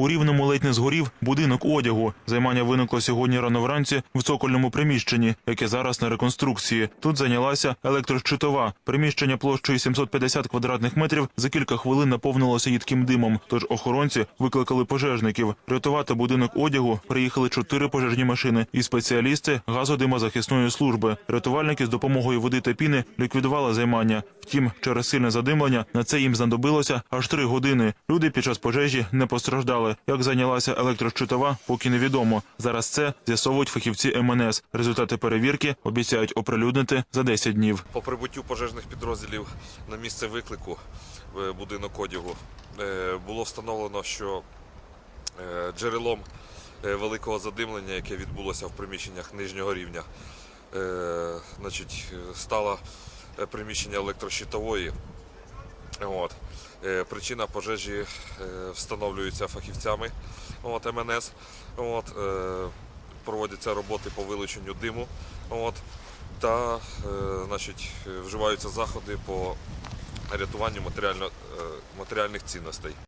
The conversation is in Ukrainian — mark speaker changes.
Speaker 1: У рівному ледь не згорів будинок одягу. Займання виникло сьогодні рано вранці в цокольному приміщенні, яке зараз на реконструкції. Тут зайнялася електрощитова. Приміщення площею 750 квадратних метрів за кілька хвилин наповнилося їдким димом. Тож охоронці викликали пожежників. Рятувати будинок одягу приїхали чотири пожежні машини і спеціалісти газодимозахисної служби. Рятувальники з допомогою води та піни ліквідували займання. Втім, через сильне задимлення на це їм знадобилося аж три години. Люди під час пожежі не постраждали. Як зайнялася електрощитова, поки невідомо. Зараз це з'ясовують фахівці МНС. Результати перевірки обіцяють оприлюднити за 10 днів.
Speaker 2: По прибуттю пожежних підрозділів на місце виклику в будинок одягу е, було встановлено, що е, джерелом е, великого задимлення, яке відбулося в приміщеннях нижнього рівня, е, значить, е, стало е, приміщення електрощитової. От. Е, Причина пожежі е, встановлюється фахівцями от, МНС. От, е, проводяться роботи по вилученню диму. От, та значить, вживаються заходи по рятуванню матеріально, матеріальних цінностей.